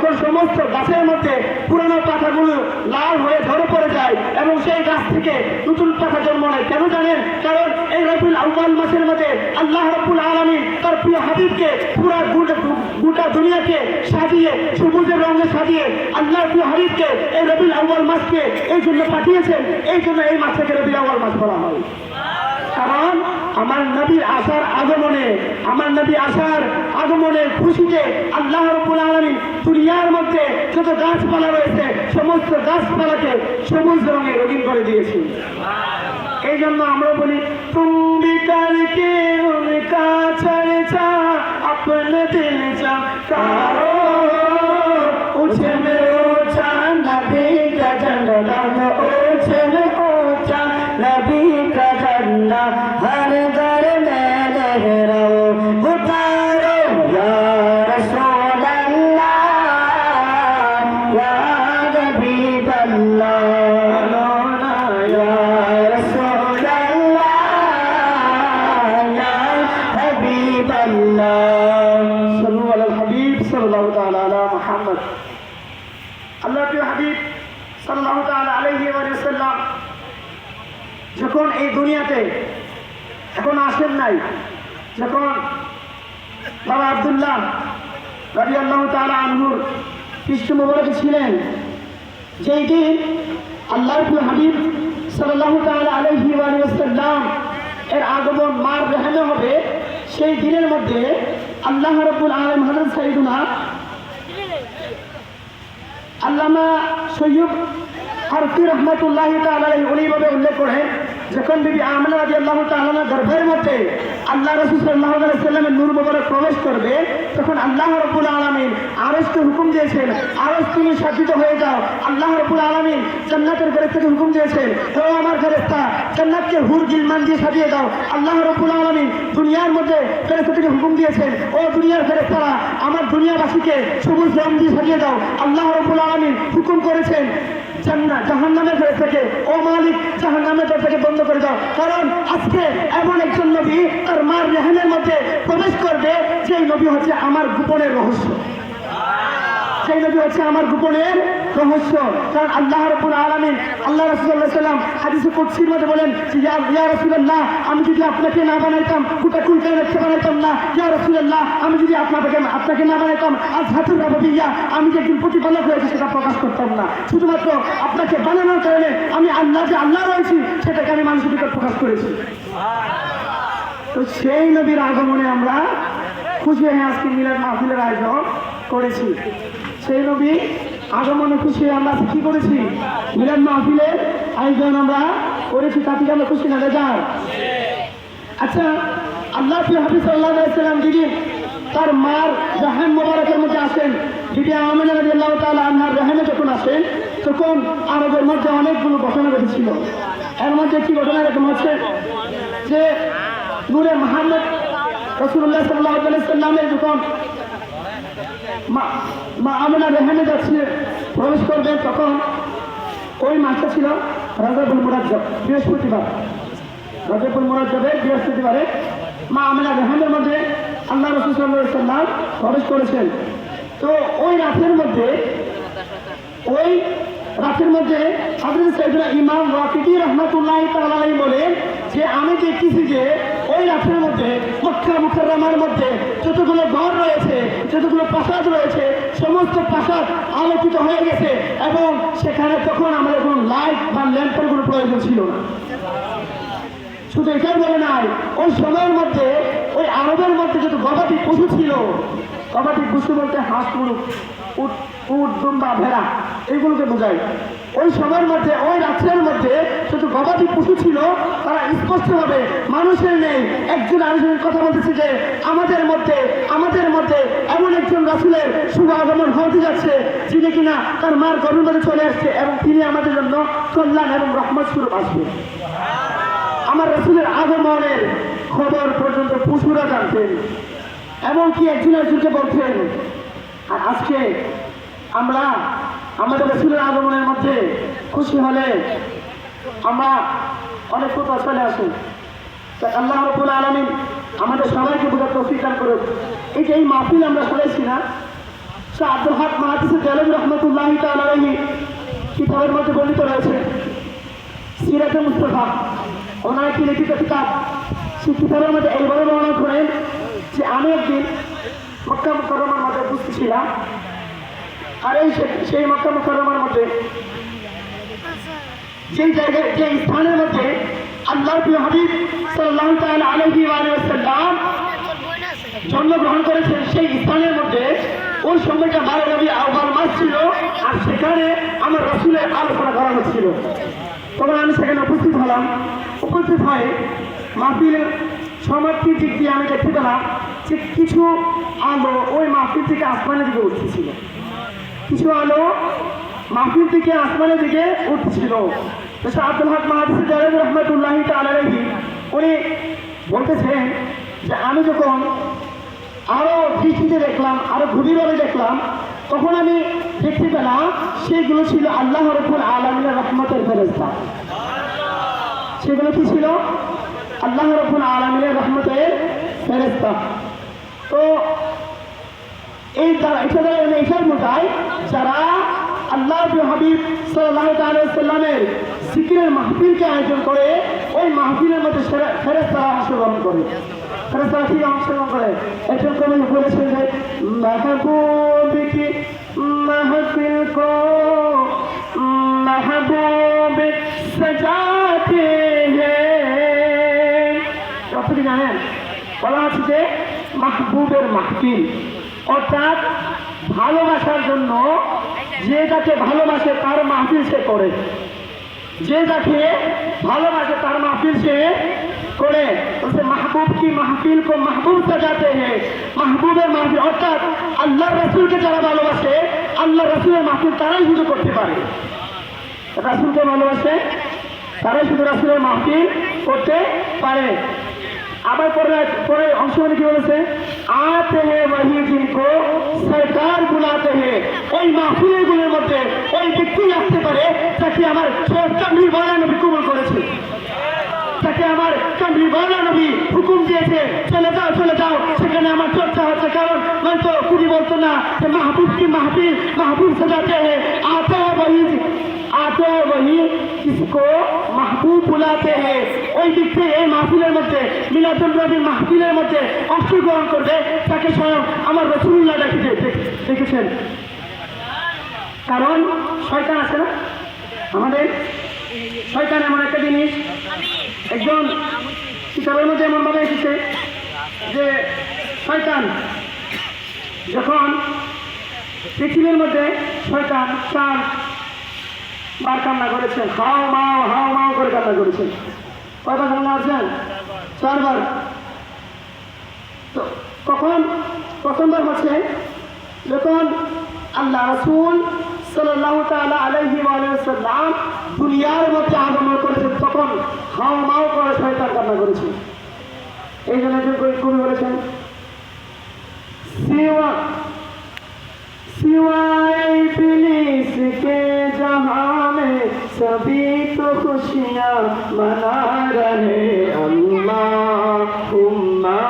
যখন সমস্ত গাছের মধ্যে পুরানো পাতাগুলো লাল হয়ে ঝরে পড়ে যায় এবং সেই গাছ থেকে নতুন পাতা জন্ম নেয়, কেন জানেন? কারণ এই রবিউল আউ্বাল মাসের মধ্যে আল্লাহ রব্বুল আলমী তার প্রিয় হাবিবকে পুরা গোটা গোটা দুনিয়াকে সাজিয়ে, সবুজের রঙে সাজিয়ে আল্লাহ প্রিয় হাবিবকে এই রবিউল আউ্বাল মাসকে এই জন্য পাঠিয়েছেন। এই জন্য এই মাসটাকে রবিউল আউ্বাল মাস বলা হয়। কারণ আমার নবীর আসার আগমনে, আমার নবী আসার আগমনের খুশিতে আল্লাহ রবুল আলমী দুনিয়ার মধ্যে যত গাছপালা রয়েছে, সমস্ত গাছপালাকে সবুজ রঙে রঙিন করে দিয়েছি। এই জন্য আমরা বলি তুমি উঠে মেরো চা নবী andar এই দুনিয়াতে এখন আসেন নাই। যখন বাবা আব্দুল্লাহ রাজি আল্লাহ তালা আনহুর কৃষ্ণ মোবারকে ছিলেন, যেই দিন আল্লাহর প্রিয় হাবিব সাল্লাহ তালা আলহি সাল্লাম এর আগমন মার রেহানো হবে, সেই দিনের মধ্যে আল্লাহ রব্বুল আলম হজরত সাইদুনা আল্লামা সৈয়দ হরফি রহমতুল্লাহ তালাই উনিভাবে উল্লেখ করেন যখন বিবি আমলা রাজি আল্লাহ তাল্লাহ গর্ভের মধ্যে আল্লাহ রসুল সাল্লাহ সাল্লামের নূর মোবারক প্রবেশ করবে, তখন আল্লাহ রব্বুল আলমিন আরসকে হুকুম দিয়েছেন আরস তুমি সাধিত হয়ে যাও। আল্লাহ রব্বুল আলমিন জান্নাতের ঘরের থেকে হুকুম দিয়েছেন, ও আমার ফেরেস্তা জান্নাতকে হুর গিলমান দিয়ে সাজিয়ে দাও। আল্লাহ রব্বুল আলমিন দুনিয়ার মধ্যে ফেরেস্তা থেকে হুকুম দিয়েছেন, ও দুনিয়ার ফেরেস্তারা আমার দুনিয়াবাসীকে সবুজ রং দিয়ে সাজিয়ে দাও। আল্লাহ রব্বুল আলমিন হুকুম করেছেন জান্নাত, জাহান্নামের ঘর থেকে, ও মালিক, জাহান্নামের ঘর থেকে বন্ধ করে দাও। কারণ আজকে এমন একজন নবী তার মার রেহানের মধ্যে প্রবেশ করবে সেই নবী হচ্ছে আমার গোপনের রহস্য। সেই নবী হচ্ছে আমার গোপনের রহস্য। কারণ আল্লাহ রব্বুল আলামিন আল্লাহ রাসূলুল্লাহ সাল্লাম হাদিসে কুদসির মধ্যে বলেন যে ইয়া ইয়া রাসূলুল্লাহ আমি যদি আপনাকে না বানাইতাম গোটা কুলকায় রাখতে বানাইতাম না ইয়া রাসূলুল্লাহ আমি যদি আপনাকে আপনাকে না বানাইতাম আজ হাতুর রাবিয়া আমি যে একজন প্রতিপালক হয়েছে সেটা প্রকাশ করতাম না। শুধুমাত্র আপনাকে বানানোর কারণে আমি আল্লাহ যে আল্লাহ রয়েছি সেটাকে আমি মানুষের নিকট প্রকাশ করেছি। তো সেই নবীর আগমনে আমরা খুশি হয়ে আজকে মিলাদ মাহফিলের আয়োজন করেছি। সেই নবী আগমনে খুশি, আমরা কি করেছি? মিলাদ মাহফিলের আয়োজন আমরা করেছি তাতে আমরা খুশি না রেজার আচ্ছা আল্লাহ হাফিজ সাল্লাহ সাল্লাম দিদি তার মার জাহান মোবারকের মধ্যে আসেন দিদি আমিনা রাজি আল্লাহ তালা রেহানে যখন আসেন, তখন আরবের মধ্যে অনেকগুলো ঘটনা ঘটেছিল। এর মধ্যে একটি ঘটনা এরকম হচ্ছে যে নূরে মাহমদ রসুল্লাহ সাল্লাহ সাল্লামের যখন মা- আমিনা রেহানে যাচ্ছে। প্রবেশ করবেন তখন ওই মাসটা ছিল রাজাবুল মুরাজ্জব বৃহস্পতিবার। রজবুল মুরাজ্জবের বৃহস্পতিবারে মা আমিনা রেহানের মধ্যে আল্লাহ রসুল প্রবেশ করেছেন। তো ওই রাতের মধ্যে, ওই রাতের মধ্যে হাজরত সাইদুল্লাহ ইমাম ওয়াকিদি রহমতুল্লাহ তালাই বলেন যে, আমি দেখতেছি যে মুখরমার মধ্যে যতগুলো ঘর রয়েছে, যতগুলো প্রাসাদ রয়েছে, সমস্ত প্রাসাদ আলোকিত হয়ে গেছে এবং সেখানে তখন আমাদের কোনো লাইট বা ল্যাম্পের কোনো প্রয়োজন ছিল না। শুধু এটাই বলে নাই, ওই সময়ের মধ্যে, ওই আরবের মধ্যে যত গবাদি পশু ছিল, গবাদি পশু বলতে হাঁস মুরুখ উট দুম্বা ভেড়া, এইগুলোকে বোঝায়। ওই সময়ের মধ্যে, ওই রাত্রের মধ্যে শুধু গবাদি পশু ছিল, তারা স্পষ্টভাবে মানুষের নেই। একজন আরেকজনের কথা বলতেছে যে, আমাদের মধ্যে আমাদের মধ্যে এমন একজন রাসুলের শুভ আগমন হতে যাচ্ছে, যিনি কিনা তার মার গর্ভের মধ্যে চলে আসছে এবং তিনি আমাদের জন্য কল্যাণ এবং রহমত স্বরূপ আসবে। আমার রসুলের আগমনের খবর পর্যন্ত পশুরা জানতেন। এমনকি একজন একজনকে বলতেন আর আজকে আমরা আমাদের রসুলের আগমনের মধ্যে খুশি হলে আমরা অনেক কথা চলে আসি। তাই আল্লাহ রবুল আলমিন আমাদের সবাইকে বোঝার দান করুক। এই যে এই মাহফিল আমরা সবাইছি না শাহ আব্দুল হক মাহাদিস জালাল রহমতুল্লাহ তালাহি কিতাবের মধ্যে বর্ণিত রয়েছে। সিরাতে মুস্তফা, ওনার একটি লিখিত কিতাব। সেই কিতাবের মধ্যে এইভাবে বর্ণনা করেন যে, আমি একদিন মক্কা মুকরমার মধ্যে উপস্থিত ছিলাম। আর এই সেই মক্কা মুকরমার মধ্যে যেই জায়গায় যে স্থানের মধ্যে আল্লাহ হাবিব আলাইহি ওয়া আলিহি ওয়াসাল্লাম জন্মগ্রহণ করেছেন, সেই স্থানের মধ্যে ওই সময়টা বারো রবি আহ্বান মাস ছিল, আর সেখানে আমার রসুলের আলোচনা করা হচ্ছিল তখন আমি সেখানে উপস্থিত হলাম। উপস্থিত হয়ে মাহফিলের সমাপ্তির দিক দিয়ে আমি দেখতে পেলাম যে কিছু আলো ওই মাহফিল থেকে আসমানের দিকে উঠতেছিল। কিছু আলো মাহফিল থেকে আসমানের দিকে উঠছিল আব্দুল হক মাহাদিস জালাল রহমতুল্লাহ তালাহি উনি বলতেছেন যে আমি যখন আরও দৃষ্টিতে দেখলাম, আরও গভীরভাবে দেখলাম, তখন আমি দেখতে পেলাম সেগুলো ছিল আল্লাহ রব্বুল আলমিনের রহমতের ফেরস্তা সেগুলো কি ছিল? আল্লাহ রব্বুল আলমিনের রহমতের ফেরস্তা তো এই দ্বারা এটা এটাই বোঝায় যারা আল্লাহ হাবিব সাল্লামের সিকিরের মাহফিলকে আয়োজন করে ওই মাহফিলের মধ্যে ফেরেস তারা অংশগ্রহণ করে তারা ঠিক করে যে হ্যাঁ জানেন বলা হচ্ছে যে মাহবুবের মাহফিল। অর্থাৎ ভালোবাসার জন্য যে যাকে ভালোবাসে তার মাহফিল সে করে। যে যাকে ভালোবাসে তার মাহফিল সে করে। বলছে, মাহবুব কি মাহফিল কো মাহবুব সাজাতে হে? মাহবুবের মাহফিল, অর্থাৎ আল্লাহ রসুলকে যারা ভালোবাসে আল্লাহ রসুলের মাহফিল তারাই শুধু করতে পারে। রাসুলকে ভালোবাসে, তারাই শুধু রাসুলের মাহফিল করতে পারে। আবার পরে পরে অংশ মানে কি বলেছে? আতে হে ওয়াহি জিনকো, সরকার বুলাতে হে। ওই মাহফিলগুলোর মধ্যে ওই ব্যক্তি আসতে পারে, যাকে আমার সরকার নির্বাচন কবুল করেছে। তাকে আমার কামলি বালা নবী হুকুম দিয়েছে চলে যাও চলে যাও সেখানে আমার চর্চা হচ্ছে কারণ নয়তো কুড়ি বলতো না যে মাহবুব কি মাহফিল মাহবুব সাজাতে হে আতে হে वही आते हैं वही किसको মাহবুব বুলাতে হে ওই দিক থেকে এই মাহফিলের মধ্যে মিলাদুল নবীর মাহফিলের মধ্যে অংশগ্রহণ করবে তাকে স্বয়ং আমার রসুল্লাহ দেখে দেখেছেন কারণ শয়তান আছে না আমাদের শয়তান এমন একটা জিনিস একজন কিতাবের মধ্যে এমনভাবে এসেছে যে শয়তান যখন পৃথিবীর মধ্যে শয়তান চার বার কান্না করেছেন হাও, মাও হাও, মাও করে কান্না করেছেন কয়বার কান্না আছেন চারবার। তো কখন? প্রথমবার হচ্ছে যখন আল্লাহ রসুল সাল্লাল্লাহু তাআলা আলাইহি ওয়াসাল্লাম দুনিয়ার মধ্যে আগমন করেছেন তখন হাও মাও করে শয়তান কান্না করেছে। এই জন্য কবি বলেছেন, সিওয়া सिवाय पुलिस के जहाँ में सभी तो खुशियाँ मना रहे अम्मा उम्मा